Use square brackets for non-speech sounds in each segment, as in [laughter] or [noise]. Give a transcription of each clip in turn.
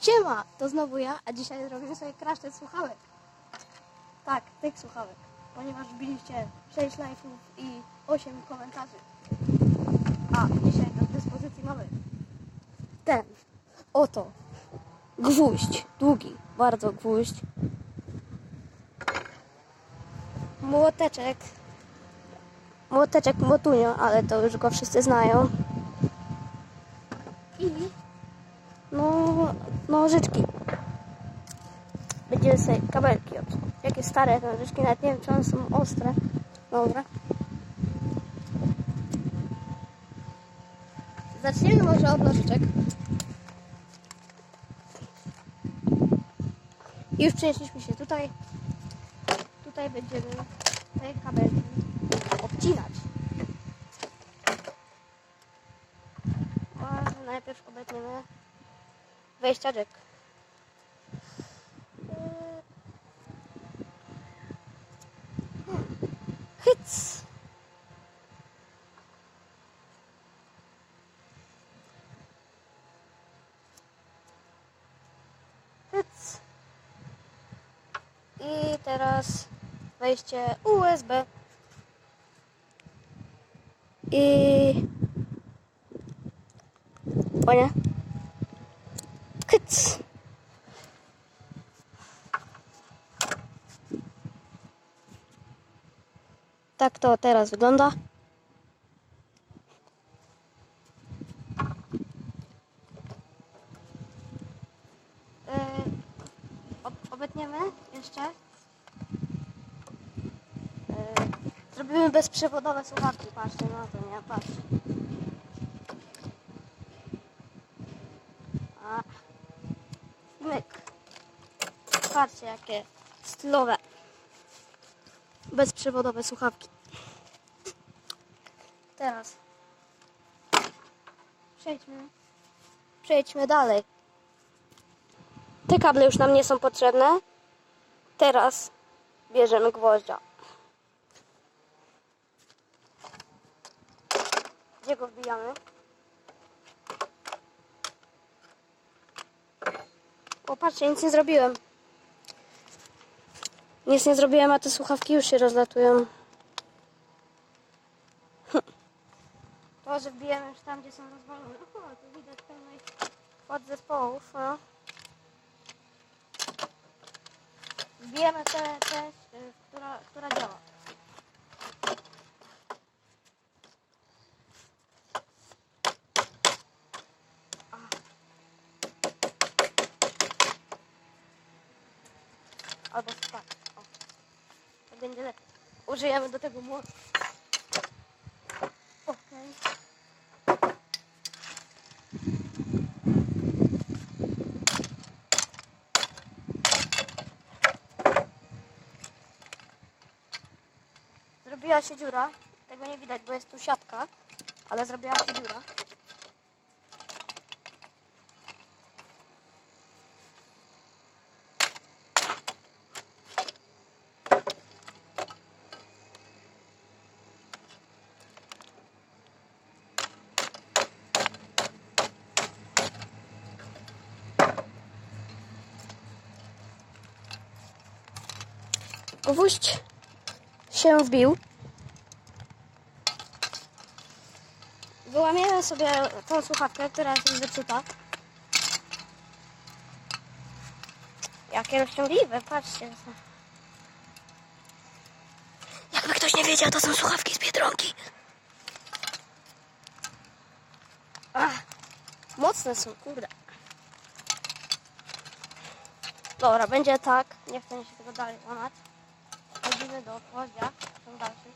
Siema, to znowu ja, a dzisiaj zrobimy sobie crash test słuchawek. Tak, tych słuchawek, ponieważ wbiliście 6 lajków i 8 komentarzy. A dzisiaj do dyspozycji mamy ten, oto, gwóźdź, długi, bardzo gwóźdź, młoteczek, młoteczek Motunio, ale to już go wszyscy znają. I no, nożyczki. Będziemy sobie kabelki od. Jakie stare nożyczki, nawet nie wiem czy one są ostre. Dobra. Zaczniemy może od nożyczek. Już przenieśliśmy się tutaj. Tutaj będziemy te kabelki obcinać. Może najpierw obetniemy wejścia jack. Hmm. Hyc! Hyc! I teraz wejście USB. I... O? Hyc! Tak to teraz wygląda. Yy, ob- obetniemy jeszcze. Yy, bezprzewodowe słuchawki. Patrzcie na to, nie? Patrzcie. A. Myk. Patrzcie, jakie stylowe. Bezprzewodowe słuchawki. Teraz przejdźmy. Przejdźmy dalej. Te kable już nam nie są potrzebne. Teraz bierzemy gwoździa. Gdzie go wbijamy? O, patrzcie, nic nie zrobiłem. Nic nie zrobiłem, a te słuchawki już się rozlatują. [laughs] To, że wbijemy już tam, gdzie są rozwalone. O, tu widać pełnych podzespołów, no. Wbijemy tę część, y, która, która działa. Albo tak. O. To będzie lepiej. Użyjemy do tego młotu. Okej. Zrobiła się dziura. Tego nie widać, bo jest tu siatka. Ale zrobiła się dziura. Gwóźdź się wbił. Wyłamiemy sobie tą słuchawkę, która jest zepsuta. Jakie rozciągliwe, patrzcie. Jakby ktoś nie wiedział, to są słuchawki z Biedronki. Ach, mocne są, kurde. Dobra, będzie tak. Nie chcę się tego dalej łamać. Chodzimy do gwoździa. Są dalszy.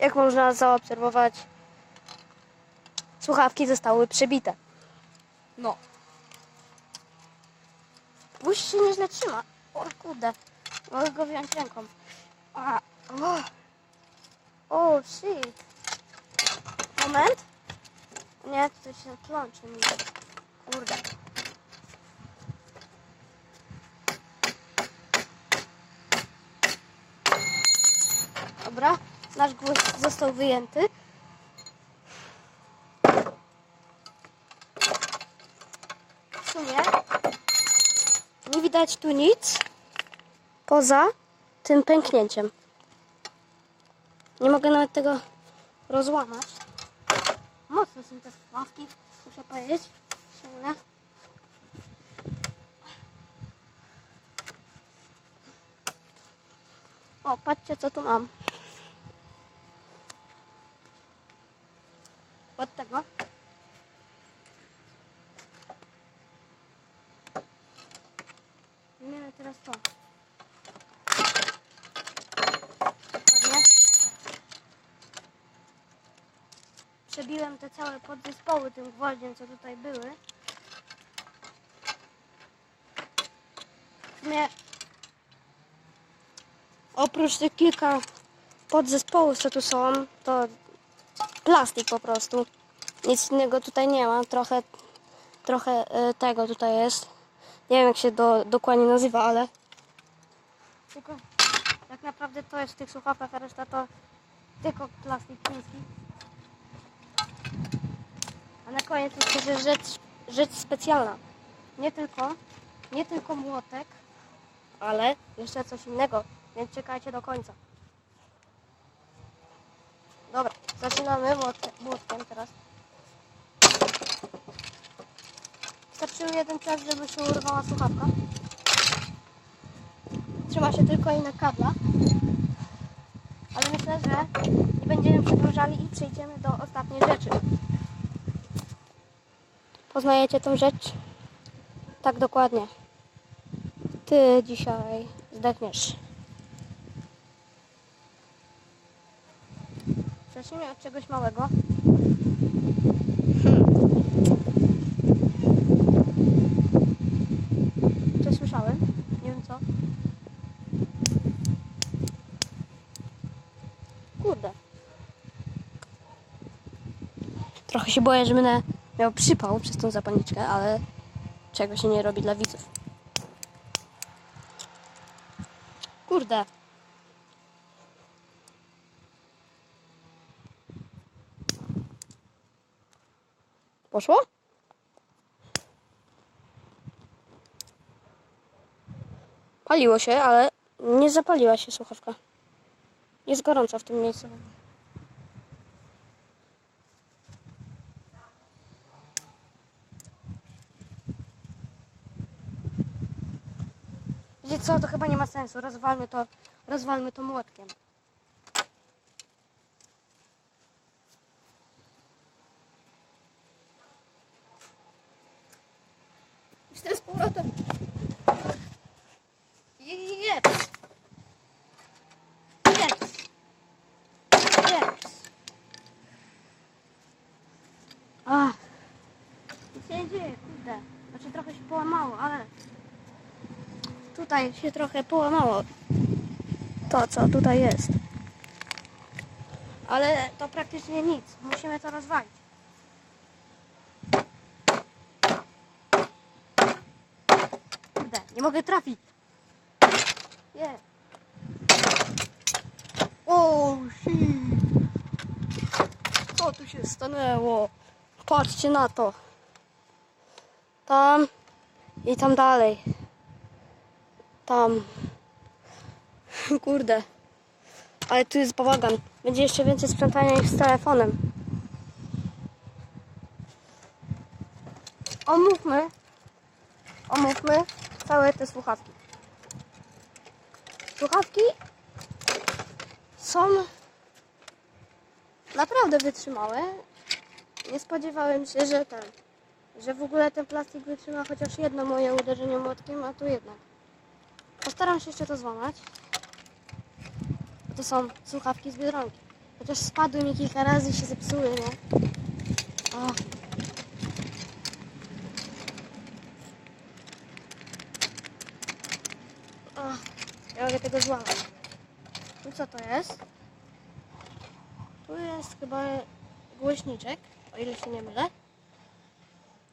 Jak można zaobserwować, słuchawki zostały przebite. No. Gwóźdź się nieźle trzyma. O kurde, mogę go wziąć ręką. A, o. o, shit. Moment. Nie, tutaj się plączy mi. Kurde. Dobra, nasz głos został wyjęty. W sumie nie widać tu nic poza tym pęknięciem. Nie mogę nawet tego rozłamać. Mocno są te słuchawki, muszę powiedzieć. O, patrzcie co tu mam. Od tego. Wymienię teraz to. Ładnie. Przebiłem te całe podzespoły tym gwoździem, co tutaj były. Sumie oprócz tych kilka podzespołów, co tu są, to plastik po prostu. Nic innego tutaj nie ma. Trochę, trochę e, tego tutaj jest. Nie wiem jak się do, dokładnie nazywa, ale tylko tak naprawdę to jest w tych słuchawkach, a reszta to tylko plastik chiński. A na koniec jeszcze rzecz, rzecz specjalna. Nie tylko, nie tylko młotek, ale jeszcze coś innego, więc czekajcie do końca. Dobra, zaczynamy młotkiem, teraz. Wystarczył jeden czas, żeby się urwała słuchawka. Trzyma się tylko i na kabla. Ale myślę, że nie będziemy przedłużali i przejdziemy do ostatniej rzeczy. Poznajecie tą rzecz? Tak dokładnie. Ty dzisiaj zdechniesz. Zacznijmy od czegoś małego. Coś słyszałem? Nie wiem co. Kurde. Trochę się boję, że będę miał przypał przez tą zapalniczkę, ale czego się nie robi dla widzów. Kurde. Poszło? Paliło się, ale nie zapaliła się słuchawka. Jest gorąco w tym miejscu. Wiecie co, to chyba nie ma sensu. Rozwalmy to, rozwalmy to młotkiem. Już teraz powrotem. Jeps. Jeps. Jeps. Ach. Nic się nie dzieje, kurde. Znaczy trochę się połamało, ale tutaj się trochę połamało to, co tutaj jest. Ale to praktycznie nic. Musimy to rozwalić. Kurde, nie mogę trafić. Nie. O, shit. Co tu się stanęło? Patrzcie na to. Tam i tam dalej. Tam. [laughs] Kurde. Ale tu jest bałagan. Będzie jeszcze więcej sprzątania niż z telefonem. Omówmy. Omówmy całe te słuchawki. Słuchawki są naprawdę wytrzymałe. Nie spodziewałem się, że ten, że w ogóle ten plastik wytrzyma chociaż jedno moje uderzenie młotkiem, a tu jednak. Postaram się jeszcze to złamać. To są słuchawki z Biedronki. Chociaż spadły mi kilka razy i się zepsuły, nie? O. O, nie mogę tego złamać. Nic co to jest? Tu jest chyba głośniczek, o ile się nie mylę.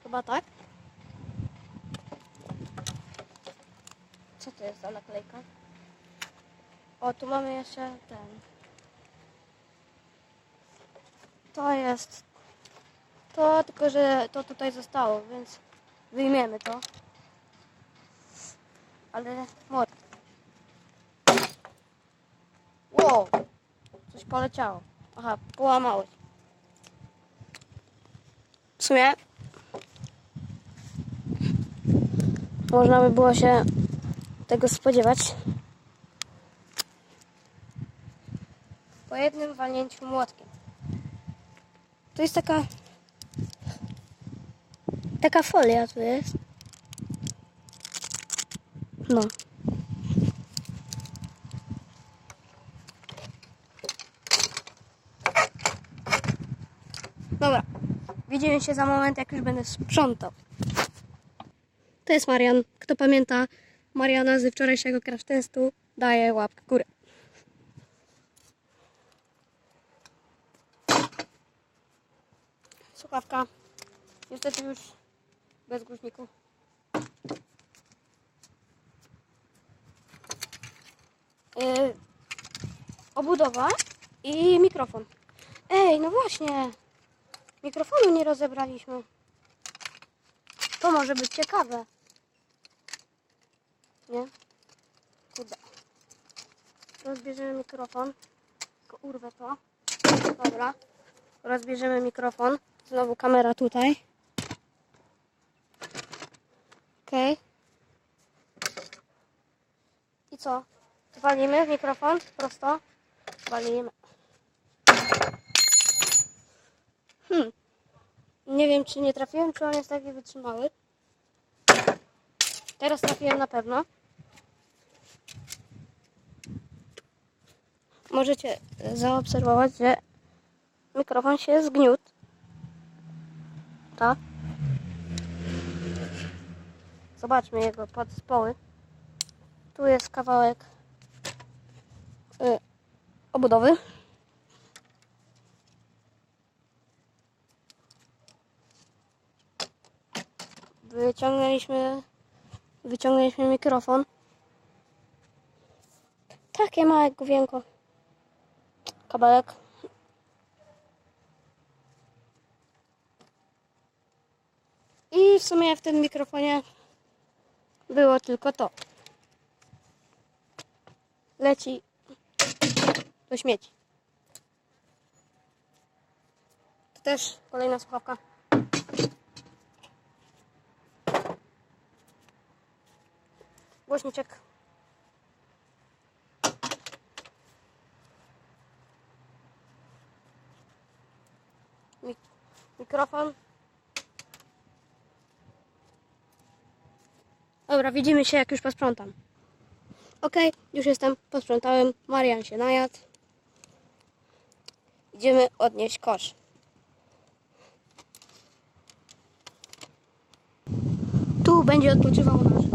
Chyba tak. Co to jest za naklejka? O, tu mamy jeszcze ten. To jest to, tylko że to tutaj zostało, więc wyjmiemy to. Ale może. Wow! Coś poleciało. Aha, połamałeś. W sumie można by było się tego spodziewać. Po jednym walnięciu młotkiem. To jest taka taka folia tu jest. No. Dobra. Widzimy się za moment, jak już będę sprzątał. To jest Marian. Kto pamięta Mariana ze wczorajszego crash testu, daje łapkę górę. Słuchawka. Niestety już bez głośników. Yy, obudowa i mikrofon. Ej, no właśnie. Mikrofonu nie rozebraliśmy. To może być ciekawe. Nie? Kurde. Rozbierzemy mikrofon. Tylko urwę to. Dobra. Rozbierzemy mikrofon. Znowu kamera tutaj. Okej. I co? Walimy w mikrofon? Prosto? Walimy. Hmm. Nie wiem, czy nie trafiłem, czy on jest taki wytrzymały. Teraz trafiłem na pewno. Możecie e, zaobserwować, że mikrofon się zgniótł. Tak? Zobaczmy jego podspoły. Tu jest kawałek y, obudowy. Wyciągnęliśmy wyciągnęliśmy mikrofon. Takie małe główienko. Kabelek. I w sumie w tym mikrofonie było tylko to. Leci do śmieci. To też kolejna słuchawka. Głośniczek. Mik mikrofon. Dobra, widzimy się jak już posprzątam. Okej, już jestem, posprzątałem. Marian się najadł. Idziemy odnieść kosz. Tu będzie odpoczywał nasz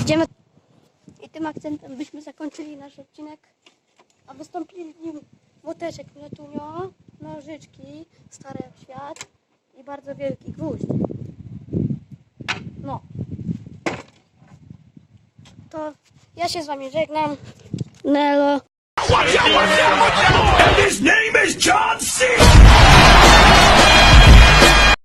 Idziemy. I tym akcentem byśmy zakończyli nasz odcinek. A wystąpili w nim młoteczek Miotunio, nożyczki, stary jak świat i bardzo wielki gwóźdź. No. To ja się z wami żegnam. Nelo. Watch out, watch out, watch out! And his name is John C.